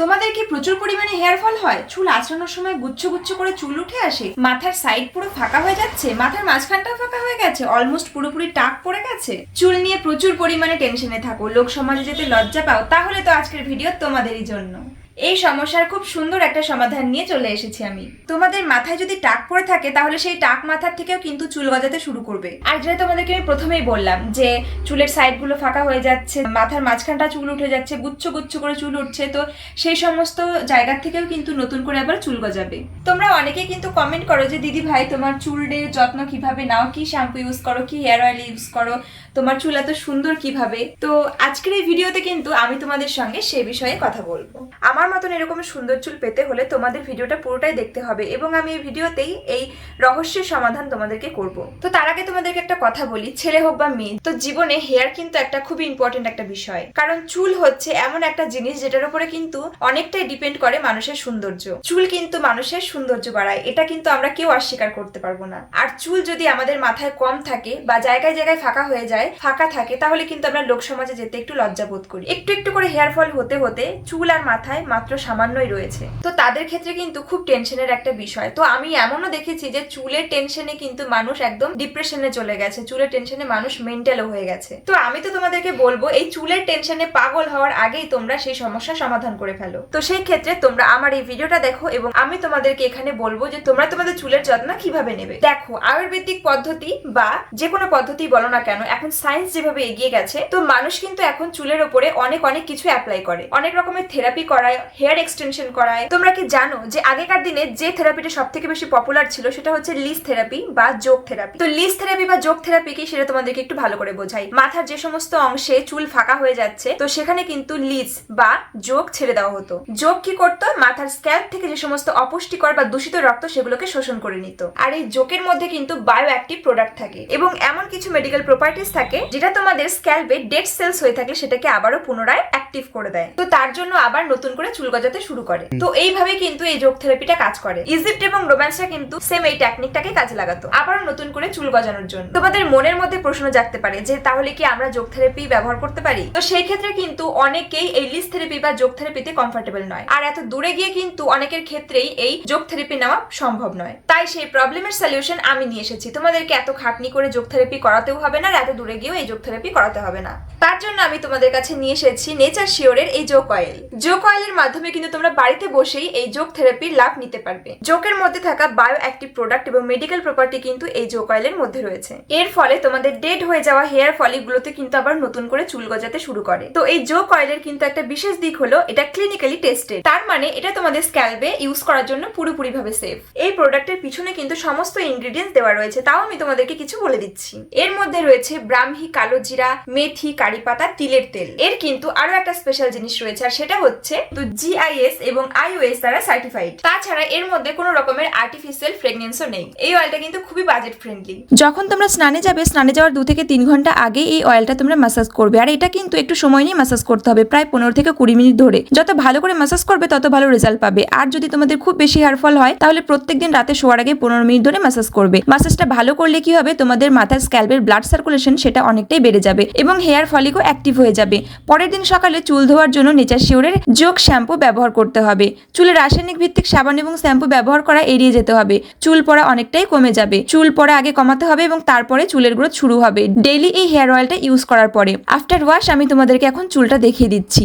তোমাদের কি প্রচুর পরিমাণে হেয়ার ফল হয়? চুল আঁচড়ানোর সময় গুচ্ছ গুচ্ছ করে চুল উঠে আসে। মাথার সাইড পুরো ফাঁকা হয়ে যাচ্ছে। মাথার মাঝখানটাও ফাঁকা হয়ে গেছে। অলমোস্ট পুরোপুরি টাক পড়ে গেছে। চুল নিয়ে প্রচুর পরিমাণে টেনশনে থাকো। লোক সমাজে যেতে লজ্জা পাও, তাহলে তো আজকের ভিডিও তোমাদেরই জন্য। এই সমস্যার খুব সুন্দর একটা সমাধান নিয়ে চলে এসেছি আমি। তোমাদের মাথায় যদি টাক পড়ে থাকে, তাহলে সেই টাক মাথার থেকেও কিন্তু চুল গজাতে শুরু করবে। আর যেটা তোমাদেরকে আমি প্রথমেই বললাম যে, চুলের সাইডগুলো ফাঁকা হয়ে যাচ্ছে, মাথার মাঝখানটা চুল উঠে যাচ্ছে, গুচ্ছ গুচ্ছ করে চুল উঠছে, তো সেই সমস্ত জায়গা থেকেও কিন্তু নতুন করে আবার চুল গজাবে। তোমরা অনেকে কিন্তু কমেন্ট করো যে, দিদি ভাই, তোমার চুলের যত্ন কীভাবে নাও? কি শ্যাম্পু ইউজ করো? কি হেয়ার অয়েল ইউজ করো? তোমার চুল এত সুন্দর কীভাবে? তো আজকের এই ভিডিওতে কিন্তু আমি তোমাদের সঙ্গে সে বিষয়ে কথা বলব। আমার মতন এরকম সুন্দর চুল পেতে হলে তোমাদের ভিডিওটা পুরোটাই দেখতে হবে এবং আমি এই ভিডিওতেই এই রহস্যের সমাধান তোমাদেরকে করব। তো তার আগে তোমাদেরকে একটা কথা বলি, ছেলে হোক বা মেয়ে, তো জীবনে হেয়ার কিন্তু একটা খুবই ইম্পর্টেন্ট একটা বিষয়। কারণ চুল হচ্ছে এমন একটা জিনিস যেটার উপরে কিন্তু অনেকটাই ডিপেন্ড করে মানুষের সৌন্দর্য। চুল কিন্তু মানুষের সৌন্দর্য বাড়ায়, এটা কিন্তু আমরা কেউ অস্বীকার করতে পারব না। আর চুল যদি আমাদের মাথায় কম থাকে বা জায়গায় জায়গায় ফাঁকা হয়ে যায়, ফাঁকা থাকে, তাহলে কিন্তু আমরা লোক সমাজে যেতে একটু লজ্জা বোধ করি। একটু একটু করে হেয়ার ফল হতে হতে চুল আর মাথায় মাত্র সামান্যই রয়েছে। তো তাদের ক্ষেত্রে কিন্তু খুব টেনশনের একটা বিষয়। তো আমি এমনও দেখেছি যে চুলের টেনশনে কিন্তু মানুষ একদম ডিপ্রেশনে চলে গেছে। চুলের টেনশনে মানুষ মেন্টালও হয়ে গেছে। তো আমি তো তোমাদেরকে বলব, এই চুলের টেনশনে পাগল হওয়ার আগেই তোমরা সেই সমস্যার সমাধান করে ফেলো। তো সেই ক্ষেত্রে তোমরা আমার এই ভিডিওটা দেখো এবং আমি তোমাদেরকে এখানে বলব যে তোমরা তোমাদের চুলের যত্ন কীভাবে নেবে। দেখো, আয়ুর্বেদিক পদ্ধতি বা যে কোনো পদ্ধতি বলো না কেন, এখন সায়েন্স যেভাবে এগিয়ে গেছে, তো মানুষ কিন্তু এখন চুলের ওপরে অনেক অনেক কিছু অ্যাপ্লাই করে। অনেক রকমের থেরাপি করায় হেয়ার এক্সটেনশন করায়। তোমরা কি জানো যে আগেকার দিনে যে থেরাপিটা সব থেকে বেশি পপুলার ছিল সেটা হচ্ছে লিস থেরাপি বা যোগ থেরাপি। তো লিস থেরাপি বা যোগ থেরাপি কি সেটা তোমাদেরকে একটু ভালো করে বোঝাই। মাথার যে সমস্ত অংশে চুল ফাঁকা হয়ে যাচ্ছে, তো সেখানে কিন্তু লিজ বা যোগ ছেড়ে দেওয়া হতো। যোগ কি করতো? মাথার স্ক্যাল্প থেকে যে সমস্ত অপুষ্টিকর বা দূষিত রক্ত সেগুলোকে শোষণ করে নিত। আর এই যোগের মধ্যে কিন্তু বায়ো অ্যাক্টিভ প্রোডাক্ট থাকে এবং এমন কিছু মেডিকেল প্রপার্টিস থাকে যেটা তোমাদের স্ক্যাল্পে ডেড সেলস হয়ে থাকলে সেটাকে আবারও পুনরায় অ্যাক্টিভ করে দেয়। তো তার জন্য আবার নতুন করে চুল গজাতে শুরু করে। তো এইভাবে কিন্তু এই যোগ থেরাপিটা কাজ করে। ইজিপ্ট এবং রোম্যান্সরা কিন্তু সেম এই টেকনিকটাকে কাজে লাগাতো। আবারও নতুন করে চুল গজানোর জন্য। তোমাদের মনের মধ্যে প্রশ্ন জাগতে পারে যে, তাহলে কি আমরা যোগ থেরাপি ব্যবহার করতে পারি? তো সেই ক্ষেত্রে কিন্তু অনেকেই এই লিস থেরাপি বা যোগ থেরাপিতে কমফর্টেবল নয়। আর এত দূরে গিয়ে কিন্তু অনেকের ক্ষেত্রেই এই যোগ থেরাপি নেওয়া সম্ভব নয়। তাই সেই প্রবলেমের সলিউশন আমি নিয়ে এসেছি। তোমাদেরকে এত খাটনি করে যোগ থেরাপি করাতেও হবে না, আর এত দূরে গিয়েও এই যোগ থেরাপি করাতে হবে না। তার জন্য আমি তোমাদের কাছে নিয়ে এসেছি নেচার শিওরের এই যোগ অয়েল যোগ অয়েলের মাধ্যমে কিন্তু তোমরা বাড়িতে বসেই এই যোগ থেরাপির লাভ নিতে পারবে। যোগের মধ্যে থাকা বায়ো অ্যাক্টিভ প্রোডাক্ট এবং মেডিকেল প্রপার্টি কিন্তু এই যোগ অয়েলের মধ্যে রয়েছে। এর ফলে তোমাদের ডেড হয়ে যাওয়া হেয়ার ফলিকগুলোতে কিন্তু আবার নতুন করে চুল গজাতে শুরু করে। তো এই যোগ অয়েলের কিন্তু একটা বিশেষ দিক হলো, এটা ক্লিনিক্যালি টেস্টেড তার মানে এটা তোমাদের স্ক্যাল্পে ইউজ করার জন্য পুরোপুরি ভাবে সেফ এই প্রোডাক্টের পিছনে কিন্তু সমস্ত ইনগ্রেডিয়েন্টস দেওয়া রয়েছে, তাও আমি তোমাদেরকে কিছু বলে দিচ্ছি। এর মধ্যে রয়েছে ব্রাহ্মী, কালো জিরা, মেথি, কারি পাতা, তিলের তেল। এর কিন্তু আরও একটা স্পেশাল জিনিস রয়েছে, আর সেটা হচ্ছে জিআইএস এবং আইওএস দ্বারা সার্টিফাইড তাছাড়া এর মধ্যে কোনো রকমের আর্টিফিশিয়াল ফ্রেগনেন্সও নেই। এই অয়েলটা কিন্তু খুবই বাজেট ফ্রেন্ডলি যখন তোমরা স্নানে যাবে, স্নানে যাওয়ার দু থেকে তিন ঘণ্টা আগে এই অয়েলটা তোমরা ম্যাসাজ করবে। আর এটা কিন্তু একটু সময় নিয়ে ম্যাসাজ করতে হবে, প্রায় পনেরো থেকে কুড়ি মিনিট ধরে। যত ভালো করে ম্যাসাজ করবে, তত ভালো রেজাল্ট পাবে। আর যদি তোমাদের খুব বেশি হেয়ার ফল হয়, তাহলে প্রত্যেকদিন রাতে শোয়ার আগে পনেরো মিনিট ধরে ম্যাসাজ করবে। ম্যাসাজটা ভালো করলে কি হবে, তোমাদের মাথার স্ক্যাল্পের ব্লাড সার্কুলেশন সেটা অনেকটাই বেড়ে যাবে এবং হেয়ার ফলিকও অ্যাক্টিভ হয়ে যাবে। পরের দিন সকালে চুল ধোয়ার জন্য নেচার শিওরের যোগ শ্যাম্পু ব্যবহার করতে হবে। চুলে রাসায়নিক ভিত্তিক সাবান এবং শ্যাম্পু ব্যবহার করা এড়িয়ে যেতে হবে। চুল পড়া অনেকটাই কমে যাবে। চুল পড়া আগে কমাতে হবে এবং তারপরে চুলের গ্রোথ শুরু হবে। ডেইলি এই হেয়ার অয়েলটা ইউজ করার পরে। আফটার ওয়াশ আমি তোমাদেরকে এখন চুলটা দেখিয়ে দিচ্ছি।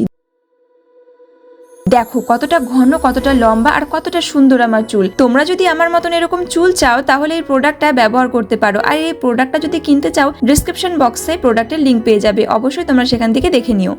দেখো, কতটা ঘন, কতটা লম্বা আর কতটা সুন্দর আমার চুল। তোমরা যদি আমার মতন এরকম চুল চাও, তাহলে এই প্রোডাক্টটা ব্যবহার করতে পারো। আর এই প্রোডাক্টটা যদি কিনতে চাও ডিসক্রিপশন বক্সে প্রোডাক্টের লিঙ্ক পেয়ে যাবে। অবশ্যই তোমরা সেখান থেকে দেখে নিও।